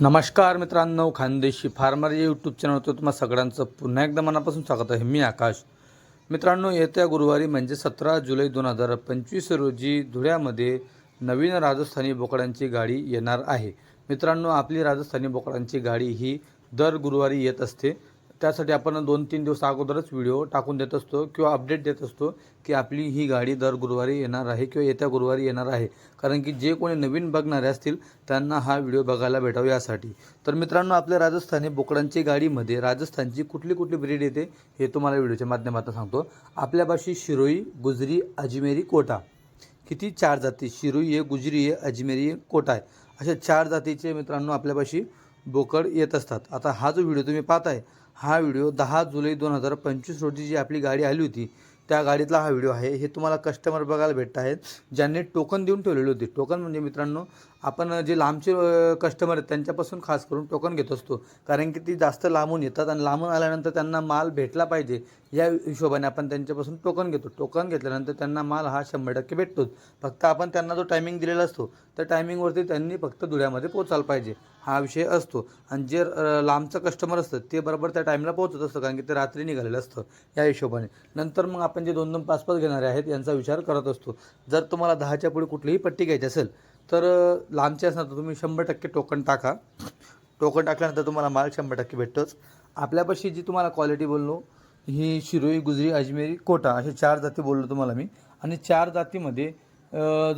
नमस्कार मित्रांनो खानदेशी फार्मर या यूट्यूब चॅनलवर तुम्हा सगळ्यांचं पुन्हा एकदा मनापासून स्वागत आहे. मी आकाश. मित्रांनो येत्या गुरुवारी म्हणजे सतरा जुलै दोन हजार पंचवीस रोजी धुळ्यामध्ये नवीन राजस्थानी बोकडांची गाडी येणार आहे. मित्रांनो आपली राजस्थानी बोकडांची गाडी ही दर गुरुवारी येत असते. त्यासाठी आपण दोन तीन दिवस अगोदरच व्हिडिओ टाकून देत असतो किंवा अपडेट देत असतो की आपली ही गाडी दर गुरुवारी येणार आहे किंवा येत्या गुरुवारी येणार आहे. कारण की जे कोणी नवीन बघणारे असतील त्यांना हा व्हिडिओ बघायला भेटावा यासाठी. तर मित्रांनो आपल्या राजस्थानी बोकडांची गाडीमध्ये राजस्थानची कुठली कुठली ब्रीड येते हे तुम्हाला व्हिडिओच्या माध्यमातून सांगतो. आपल्यापाशी शिरोई गुजरी अजमेरी कोटा. किती चार जाती? शिरोई आहे गुजरी आहे अजमेरी आहे कोटा आहे. अशा चार जातीचे मित्रांनो आपल्यापाशी बोकड येत असतात. आता हा जो व्हिडिओ तुम्ही पाहताय हा व्हिडिओ दहा जुलै दोन हजार पंचवीस रोजी जी आपली गाडी आली होती त्या गाडीतला हा व्हिडिओ आहे. हे तुम्हाला कस्टमर बघायला भेटत आहेत ज्यांनी टोकन देऊन ठेवलेली होती. टोकन म्हणजे मित्रांनो आपण जे लांबचे कस्टमर आहेत त्यांच्यापासून खास करून टोकन घेत असतो. कारण की ती जास्त लांबून येतात आणि लांबून आल्यानंतर त्यांना माल भेटला पाहिजे या हिशोबाने आपण त्यांच्यापासून टोकन घेतो. टोकन घेतल्यानंतर त्यांना माल हा शंभर टक्के भेटतोच फक्त आपण त्यांना जो टायमिंग दिलेला असतो त्या टायमिंगवरती त्यांनी फक्त धुळ्यामध्ये पोचायला पाहिजे हा विषय असतो. आणि जे लांबचं कस्टमर असतं ते बरोबर त्या टाईमला पोहोचत असतं कारण की ते रात्री निघालेलं असतं या हिशोबाने. नंतर मग आपण जे दोन दोन पाच पाच घेणारे आहेत यांचा विचार करत असतो. जर तुम्हाला दहाच्या पुढे कुठलीही पट्टी घ्यायची असेल तर लांबचे असणार तर तुम्ही शंभर टक्के टोकन टाका. टोकन टाकल्यानंतर तुम्हाला माल शंभर टक्के भेटतोच. आपल्यापाशी जी तुम्हाला क्वालिटी बोललो ही शिरोई गुजरी अजमेरी कोटा असे चार जाती बोललो तुम्हाला मी. आणि चार जातीमध्ये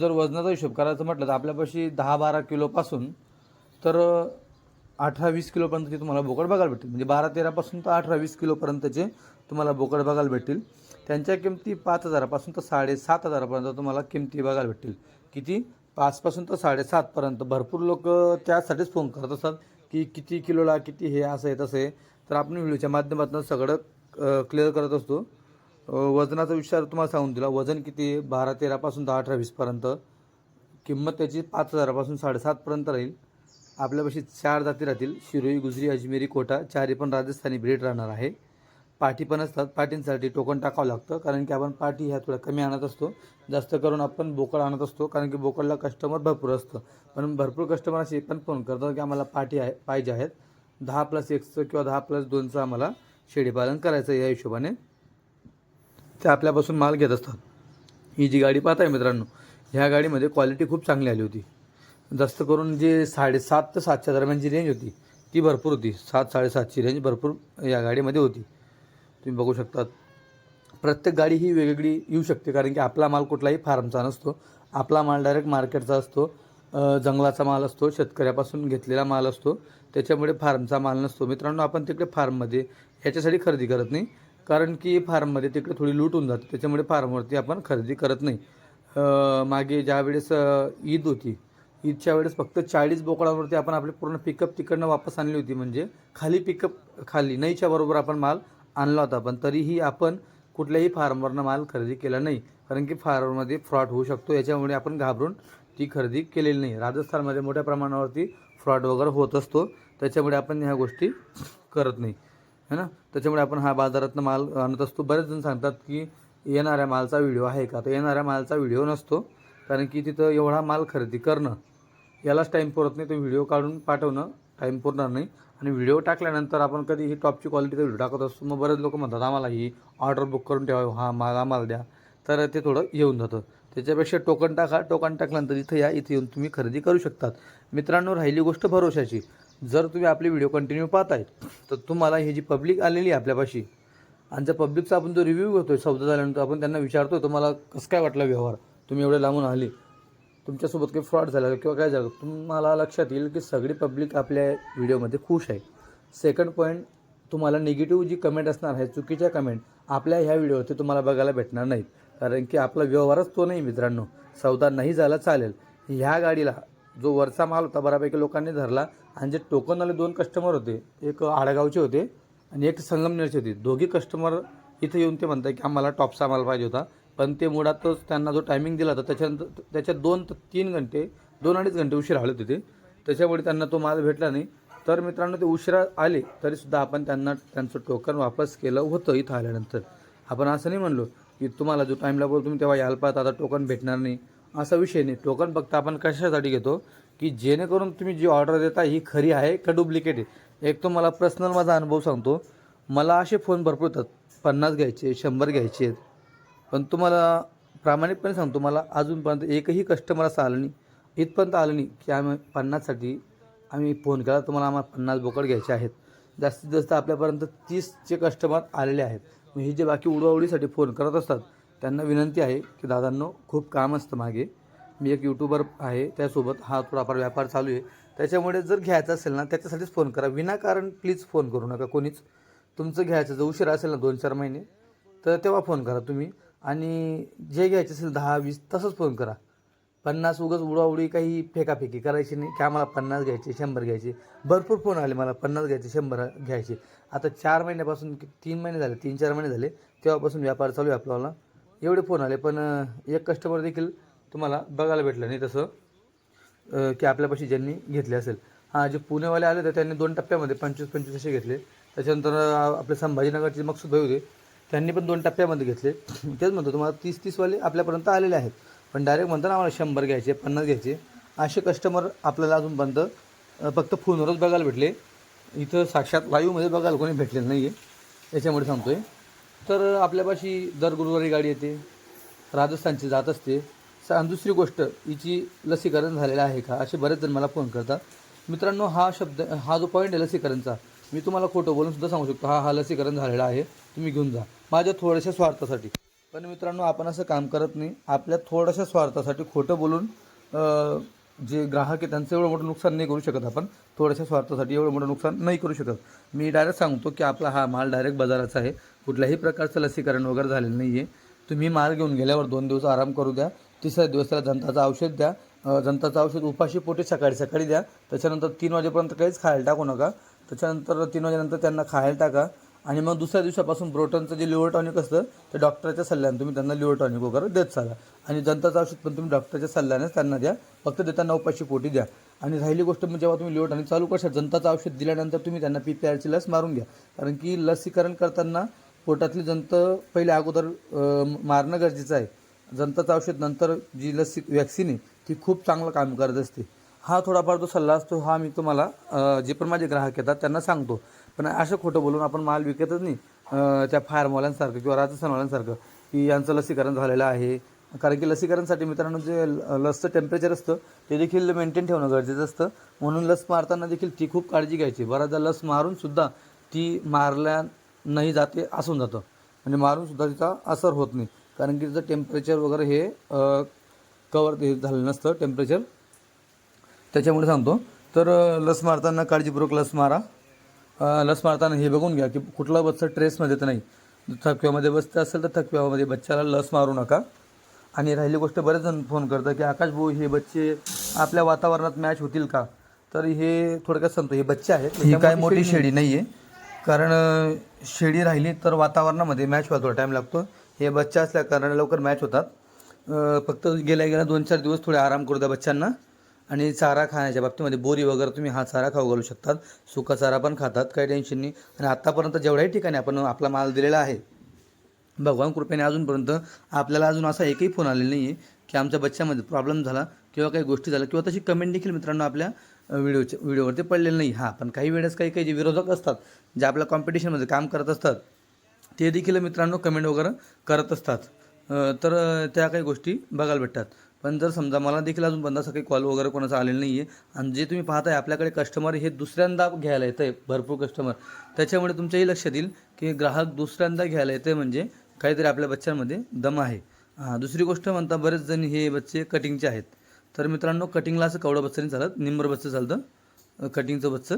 जर वजनाचा हिशोब करायचं म्हटलं तर आपल्यापाशी दहा बारा किलोपासून तर अठरा वीस किलोपर्यंतचे तुम्हाला बोकड बघायला भेटतील. म्हणजे बारा तेरापासून तर अठरा वीस किलोपर्यंतचे तुम्हाला बोकड बघायला भेटतील. त्यांच्या किमती पाच हजारापासून तर साडेसात हजारापर्यंत तुम्हाला किमती बघायला भेटतील. किती? पाचपासून तर साडेसातपर्यंत भरपूर लोक त्यासाठीच फोन करत असतात की किती किलोला किती हे असं आहे तसं आहे. तर आपण व्हिडिओच्या माध्यमातून सगळं क्लिअर करत असतो. वजनाचा विचार तुम्हाला सांगून दिला. वजन किती आहे? बारा तेरापासून दहा अठरा वीसपर्यंत किंमत त्याची पाच हजारापासून साडेसातपर्यंत राहील. आपल्यापाशी चार जाती राहतील. शिरोई गुजरी अजमेरी कोटा. चारी पण राजस्थानी ब्रीड राहणार आहे. पाठी पण असतात. पाठींसाठी टोकन टाकावं लागतं. कारण की आपण पाठी ह्या थोड्या कमी आणत असतो. जास्त करून आपण बोकड आणत असतो. कारण की बोकडला कस्टमर भरपूर असतं. पण भरपूर कस्टमर असे पण फोन करतात की आम्हाला पाठी आहे पाहिजे आहेत. दहा प्लस एकचं किंवा दहा प्लस दोनचं आम्हाला शेळीपालन करायचं या हिशोबाने. ते आपल्यापासून माल घेत असतात. ही जी गाडी पाहताय मित्रांनो ह्या गाडीमध्ये क्वालिटी खूप चांगली आली होती. जास्त करून जे साडेसात ते सातच्या दरम्यानची रेंज होती ती भरपूर होती. सात साडेसातची रेंज भरपूर या गाडीमध्ये होती. तुम्ही बघू शकतात. प्रत्येक गाडी ही वेगवेगळी येऊ शकते कारण की आपला माल कुठलाही फार्मचा नसतो. आपला माल डायरेक्ट मार्केटचा असतो. जंगलाचा माल असतो शेतकऱ्यापासून घेतलेला माल असतो. त्याच्यामुळे फार्मचा माल नसतो. मित्रांनो आपण तिकडे फार्ममध्ये याच्यासाठी खरेदी करत नाही कारण की फार्ममध्ये तिकडे थोडी लूट होऊन जाते. त्याच्यामुळे फार्मवरती आपण खरेदी करत नाही. मागे ज्यावेळेस वेळेस ईद होती ईदच्या वेळेस फक्त चाळीस बोकडांवरती आपण आपली पूर्ण पिकअप तिकडनं वापस आणली होती. म्हणजे खाली पिकअप खाली नाहीच्या बरोबर आपण माल आणला होता पण तरीही आपण कुठल्याही फार्मवरनं माल खरेदी केला नाही कारण की फार्मरमध्ये फ्रॉड होऊ शकतो. याच्यामुळे आपण घाबरून ती खरेदी केलेली नाही. राजस्थानमध्ये मोठ्या प्रमाणावरती फ्रॉड वगैरे होत असतो. त्याच्यामुळे आपण ह्या गोष्टी करत नाही. है ना? त्याच्यामुळे आपण हा बाजारातनं माल आणत असतो. बरेच जण सांगतात की येणाऱ्या मालचा व्हिडिओ आहे का? तर येणाऱ्या मालचा व्हिडिओ नसतो कारण की तिथं एवढा माल खरेदी करणं यालाच टाईम पुरत नाही. तो व्हिडिओ काढून पाठवणं टाईम पुरणार नाही. आणि व्हिडिओ टाकल्यानंतर आपण कधी ही टॉपची क्वालिटीचा व्हिडिओ टाकत असतो मग बरेच लोक म्हणतात आम्हाला ही ऑर्डर बुक करून ठेवा हा माल आम्हाला द्या. तर ते थोडं येऊन जातं. त्याच्यापेक्षा टोकन टाका टोकन टाकल्यानंतर इथं या इथे येऊन तुम्ही खरेदी करू शकतात. मित्रांनो राहिली गोष्ट भरोशाची. जर तुम्ही आपले व्हिडिओ कंटिन्यू पाहताय तर तुम्हाला ही जी पब्लिक आलेली आहे आपल्यापाशी आणि जर पब्लिकचा आपण जो रिव्ह्यू घेतो सौदा झाल्यानंतर आपण त्यांना विचारतो तुम्हाला कसं काय वाटलं व्यवहार? तुम्ही एवढे लांबून आले. तुमच्यासोबत काही फ्रॉड झाला किंवा काय झालं तुम्हाला लक्षात येईल की सगळी पब्लिक आपल्या व्हिडिओमध्ये खुश आहे. सेकंड पॉईंट तुम्हाला निगेटिव्ह जी कमेंट असणार आहे चुकीच्या कमेंट आपल्या ह्या व्हिडिओवरती तुम्हाला बघायला भेटणार नाहीत. कारण की आपला व्यवहारच तो नाही मित्रांनो. सौदा नाही झाला चालेल. ह्या गाडीला जो वरचा माल होता बऱ्यापैकी लोकांनी धरला आणि जे टोकनवाले दोन कस्टमर होते एक आडगावचे होते आणि एक संगमनेरचे होते. दोघी कस्टमर इथं येऊन ते म्हणतात की आम्हाला टॉपचा माल पाहिजे होता. पण ते मुळातच त्यांना जो टायमिंग दिला होता त्याच्यानंतर त्याच्यात दोन ते तीन घंटे दोन अडीच घंटे उशीर आले होते त्याच्यामुळे त्यांना तो माल भेटला नाही. तर मित्रांनो ते उशिरा आले तरीसुद्धा आपण त्यांना त्यांचं टोकन वापस केलं होतं इथं आल्यानंतर. आपण असं नाही म्हणलो की तुम्हाला जो टाईमला बोल तुम्ही तेव्हा याल पाहता आता टोकन भेटणार नाही. असा विषय नाही. टोकन फक्त आपण कशासाठी घेतो? की जेणेकरून तुम्ही जी ऑर्डर देता ही खरी आहे का डुप्लिकेट आहे? एक तो मला पर्सनल माझा अनुभव सांगतो. मला असे फोन भरपूर येतात. पन्नास घ्यायचे शंभर घ्यायचे. आहेत पण तुम्हाला प्रामाणिकपणे सांगतो मला अजूनपर्यंत एकही कस्टमर असं आलं नाही. इथपर्यंत आलं नाही की आम्ही पन्नाससाठी आम्ही फोन केला. तुम्हाला आम्हाला पन्नास बोकड घ्यायचे आहेत. जास्तीत जास्त आपल्यापर्यंत तीसचे कस्टमर आलेले आहेत. मग हे जे बाकी उडवाउडीसाठी फोन करत असतात त्यांना विनंती आहे की दादांनो खूप काम असतं मागे. मी एक यूट्यूबर आहे त्यासोबत हा थोडाफार व्यापार चालू आहे. त्याच्यामुळे जर घ्यायचं असेल ना त्याच्यासाठीच फोन करा. विनाकारण प्लीज फोन करू नका कोणीच. तुमचं घ्यायचं जर उशीर असेल ना दोन चार महिने तर तेव्हा फोन करा तुम्ही. आणि जे घ्यायचे असेल दहा वीस तसंच फोन करा. पन्नास उगाच उडाउडी काही फेकाफेकी करायची नाही. की आम्हाला पन्नास घ्यायचे शंभर घ्यायचे? भरपूर फोन आले मला पन्नास घ्यायचे शंभर घ्यायचे. आता चार महिन्यापासून तीन महिने झाले तीन चार महिने झाले तेव्हापासून व्यापार चालू आहे आपल्याला एवढे फोन आले पण एक कस्टमर देखील तुम्हाला बघायला भेटलं नाही तसं की आपल्यापाशी ज्यांनी घेतले असेल. हां जे पुणेवाले आले तर त्यांनी दोन टप्प्यामध्ये पंचवीस पंचवीस असे घेतले. त्याच्यानंतर आपले संभाजीनगरचे मकसूद भाई होते त्यांनी पण दोन टप्प्यामध्ये घेतले. तेच म्हणतो तुम्हाला तीस तीसवाले आपल्यापर्यंत आलेले आहेत. पण डायरेक्ट म्हणताना आम्हाला शंभर घ्यायचे पन्नास घ्यायचे. असे कस्टमर आपल्याला अजूनपर्यंत फक्त फोनवरच बघायला भेटले. इथं साक्षात लाईव्हमध्ये बघायला कोणी भेटलेलं नाही आहे याच्यामुळे सांगतो आहे तर आपल्यापाशी दर गुरुवारी गाडी येते राजस्थानची जात असते. स- आणि दुसरी गोष्ट हिची लसीकरण झालेलं आहे का? असे बरेच जण मला फोन करतात. मित्रांनो हा शब्द हा जो पॉईंट आहे लसीकरणचा मी तुम्हाला खोटं बोलून सुद्धा सांगू शकतो. हा हा लसीकरण झालेला आहे. तुम्ही घेऊन जा. माझ्या थोड्याशा स्वार्थासाठी. पण मित्रांनो आपण असं काम करत नाही. आपल्या थोड्याशा स्वार्थासाठी खोटं बोलून जे ग्राहक आहे त्यांचं एवढं मोठं नुकसान नाही करू शकत आपण. थोड्याशा स्वार्थासाठी एवढं मोठं नुकसान नाही करू शकत. मी डायरेक्ट सांगतो की आपला हा माल डायरेक्ट बाजाराचा आहे. कुठल्याही प्रकारचं लसीकरण वगैरे झालेलं नाही आहे तुम्ही माल घेऊन गेल्यावर दोन दिवस आराम करू द्या. तिसऱ्या दिवस त्याला जंताचं औषध द्या. जनताचं जंताचं औषध उपाशी पोटी सकाळी सकाळी द्या. त्याच्यानंतर तीन वाजेपर्यंत काहीच खायला टाकू नका. त्याच्यानंतर तीन वाजेनंतर त्यांना खायला टाका. आणि मग दुसऱ्या दिवसापासून प्रोटॉनचं जे लिओटॉनिक असतं ते डॉक्टरच्या सल्ल्याने तुम्ही त्यांना लिओटॉनिक वगैरे देत चाला. आणि जनताचं औषध पण तुम्ही डॉक्टरच्या सल्ल्यानेच त्यांना द्या. फक्त देताना उपाशी पोटी द्या. आणि राहिली गोष्ट म्हणजे जेव्हा तुम्ही लिओटॉनिक चालू करशा जनताचं औषध दिल्यानंतर तुम्ही त्यांना पी पी आरची लस मारून घ्या. कारण की लसीकरण करताना पोटातली जंत पहिले अगोदर मारणं गरजेचं आहे. जनताचं औषध नंतर जी लसी वॅक्सिन आहे ती खूप चांगलं काम करत असते. हा थोडाफार जो सल्ला असतो हा मी तुम्हाला जे पण माझे ग्राहक येतात त्यांना सांगतो. पण असं खोटं बोलून आपण माल विकतच नाही. त्या फार्मवाल्यांसारखं किंवा राजस्थानवाल्यांसारखं की यांचं लसीकरण झालेलं आहे. कारण की लसीकरणसाठी मित्रांनो जे ल- लसचं टेम्परेचर असतं ते देखील मेंटेन ठेवणं गरजेचं असतं. म्हणून लस मारताना देखील ती खूप काळजी घ्यायची. बऱ्याचदा लस मारूनसुद्धा ती मारल्या नाही जाते असून जातं. म्हणजे मारूनसुद्धा तिचा असर होत नाही. कारण की तिचं टेम्परेचर वगैरे हे कवर झालेलं नसतं टेम्परेचर त्याच्यामुळे सांगतो. तर लस मारताना काळजीपूर्वक लस मारा. लस मारताना हे बघून घ्या की कुठलं बच्चं ट्रेसमध्ये तर नाही. थकव्यामध्ये बसतं असेल तर थकव्यामध्ये बच्चाला लस मारू नका. आणि राहिली गोष्ट बरेच जण फोन करतात की आकाश भाऊ हे बच्चे आपल्या वातावरणात मॅच होतील का? तर हे थोडक्यात सांगतो हे बच्चे आहेत. ही काय मोठी शेळी नाही. आहे कारण शेळी राहिली तर वातावरणामध्ये मॅच व्हायला थोडा टाईम लागतो. हे बच्चा असल्या कारणाने लवकर मॅच होतात. फक्त गेल्या गेल्या दोन चार दिवस थोडे आराम करू द्या बच्चांना आणि चारा खाण्याच्या बाबतीमध्ये बोरी वगैरे तुम्ही हा चारा खाऊ घालू शकतात. सुका चारा पण खातात काही टेन्शन नाही. आणि आत्तापर्यंत जेवढ्याही ठिकाणी आपण आपला माल दिलेला आहे भगवान कृपेने अजूनपर्यंत आपल्याला अजून असा एकही फोन आलेला नाही आहे की आमच्या बच्च्यामध्ये प्रॉब्लेम झाला किंवा काही गोष्टी झाल्या किंवा तशी कमेंट देखील मित्रांनो आपल्या व्हिडिओच्या व्हिडिओवरती पडलेलं नाही. हां पण काही वेळेस काही काही जे विरोधक असतात जे आपल्या कॉम्पिटिशनमध्ये काम करत असतात ते देखील मित्रांनो कमेंट वगैरे करत असतात. तर त्या काही गोष्टी बघायला भेटतात. पण जर समजा मला देखील अजून असं काही कॉल वगैरे कोणाचा आलेला नाही आहे आणि जे तुम्ही पाहताय आपल्याकडे कस्टमर हे दुसऱ्यांदा घ्यायला येतं आहे भरपूर कस्टमर त्याच्यामुळे तुमच्याही लक्षात येईल की ग्राहक दुसऱ्यांदा घ्यायला येते म्हणजे काहीतरी आपल्या बच्चांमध्ये दम आहे. हां दुसरी गोष्ट म्हणता बरेच जण हे बच्चे कटिंगचे आहेत. तर मित्रांनो कटिंगला असं कवडं बच्चं नाही चालत निंबर बच्चं चालतं. कटिंगचं बच्चं.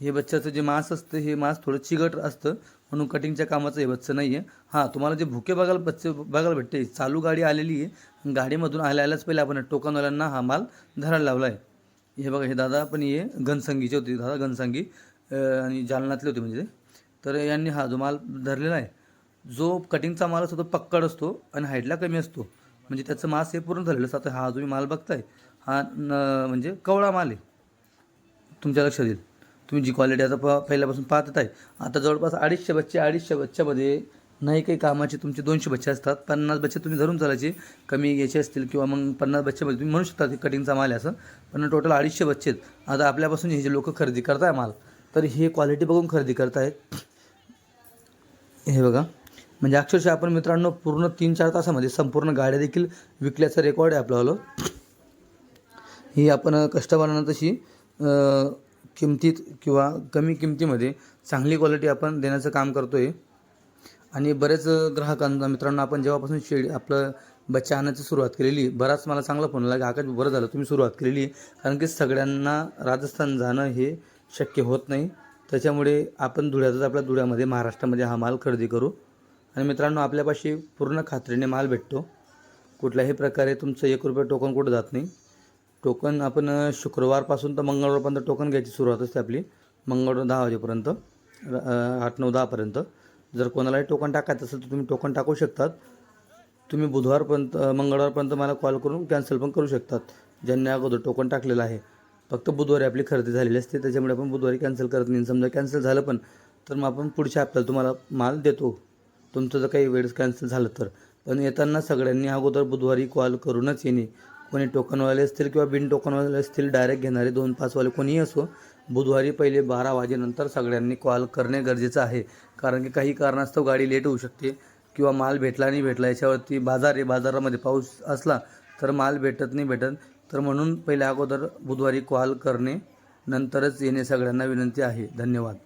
हे बच्च्याचं जे मांस असतं हे मांस थोडं चिगट असतं. म्हणून कटिंगच्या कामाचं हे नाही आहे हां तुम्हाला जे भुके बघायला बच्चे बघायला भेटते चालू गाडी आलेली आहे. गाडीमधून आल्या आल्याच पहिले आपण टोकनवाल्यांना हा माल धरायला लावला आहे हे बघा हे दादा पण हे घनसंगीचे होते दादा घनसंगी आणि जालनातले होते म्हणजे. ते. तर यांनी हा जो माल धरलेला आहे जो कटिंगचा माल असतो तो पक्कड असतो आणि हाईटला कमी असतो. म्हणजे त्याचं मास हे पूर्ण झालेलं असतं. हा तुम्ही माल बघताय हा न म्हणजे कवळा माल आहे. तुमच्या लक्षात येईल. तुम्ही जी क्वालिटी आता प पहिल्यापासून पाहत आहे. आता जवळपास अडीचशे बच्चे अडीचशे बच्च्यामध्ये नाही काही कामाचे तुमचे दोनशे बच्चे असतात. पन्नास बच्चे तुम्ही धरून चालायचे. कमी याचे असतील किंवा मग पन्नास बच्चेमध्ये तुम्ही म्हणू शकता की कटिंगचा माल आहे असं. पण टोटल अडीचशे बच्चे आहेत. आता आपल्यापासून हे जे लोक खरेदी करताय माल तर हे क्वालिटी बघून खरेदी करतायत. हे बघा. म्हणजे अक्षरशः आपण मित्रांनो पूर्ण तीन चार तासामध्ये संपूर्ण गाड्या देखील विकल्याचा रेकॉर्ड आहे आपल्याला ही आपण कस्टमरांना तशी किमतीत किंवा कमी किमतीमध्ये चांगली क्वालिटी आपण देण्याचं काम करतो आहे आणि बरेच ग्राहकांना मित्रांनो आपण जेव्हापासून शेड आपलं बच्चा आणायची सुरुवात केलेली बराच मला चांगला फोन आला की आकाश बरं झालं तुम्ही सुरुवात केलेली? आहे कारण की सगळ्यांना राजस्थान जाणं हे शक्य होत नाही. त्याच्यामुळे आपण धुळ्यातच आपल्या धुळ्यामध्ये महाराष्ट्रामध्ये हा माल खरेदी करू. आणि मित्रांनो आपल्यापाशी पूर्ण खात्रीने माल भेटतो. कुठल्याही प्रकारे तुमचं एक रुपये टोकन कुठं जात नाही. टोकन आपण शुक्रवारपासून तर मंगळवारपर्यंत टोकन घ्यायची सुरुवात असते आपली. मंगळवार दहा वाजेपर्यंत आठ नऊ दहापर्यंत. जर कोणालाही टोकन टाकायचं असेल तर तुम्ही टोकन टाकू शकतात. तुम्ही बुधवारपर्यंत मंगळवारपर्यंत मला कॉल करून कॅन्सल पण करू शकतात. ज्यांनी अगोदर टोकन टाकलेलं आहे. फक्त बुधवारी आपली खरेदी झालेली असते त्याच्यामुळे आपण बुधवारी कॅन्सल करत नाही. समजा कॅन्सल झालं पण तर मग आपण पुढच्या हप्त्याला तुम्हाला माल देतो. तुमचं जर काही वेळेस कॅन्सल झालं तर. पण येताना सगळ्यांनी अगोदर बुधवारी कॉल करूनच येणे. कोणी टोकनवाले असतील किंवा बिन टोकनवाले असतील डायरेक्ट घेणारे दोन पाचवाले कोणीही असो बुधवारी पहिले बारा वाजेनंतर सगळ्यांनी कॉल करणे गरजेचं आहे. कारण की काही कारणास्तव गाडी लेट होऊ शकते किंवा माल भेटला नाही भेटला याच्यावरती बाजार आहे बाजारामध्ये पाऊस असला तर माल भेटत नाही भेटत. तर म्हणून पहिल्या अगोदर बुधवारी कॉल करणे नंतरच येणे सगळ्यांना विनंती आहे. धन्यवाद.